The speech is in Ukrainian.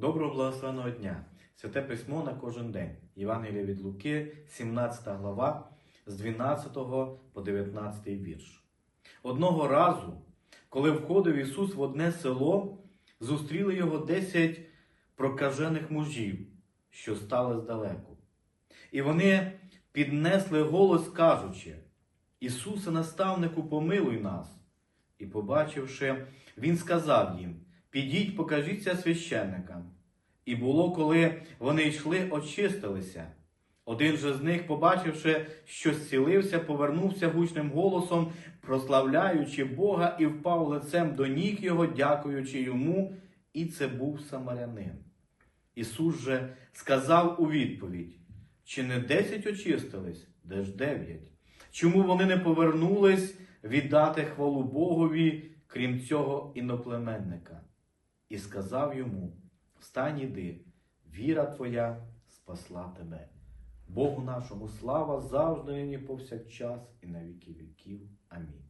Доброго благословеного дня! Святе письмо на кожен день. Євангелія від Луки, 17 глава, з 12 по 19 вірш. Одного разу, коли входив Ісус в одне село, зустріли його десять прокажених мужів, що стали здалеку. І вони піднесли голос, кажучи: Ісусе, наставнику, помилуй нас. І, побачивши, він сказав їм: Підіть, покажіться священникам. І було, коли вони йшли, очистилися. Один же з них, побачивши, що зцілився, повернувся гучним голосом, прославляючи Бога, і впав лицем до ніг його, дякуючи йому, і це був самарянин. Ісус же сказав у відповідь: чи не десять очистились, де ж дев'ять? Чому вони не повернулись віддати хвалу Богові, крім цього іноплеменника? І сказав йому: Встань іди, віра твоя спасла тебе. Богу нашому слава завжди нині повсякчас і на віки віків. Амінь.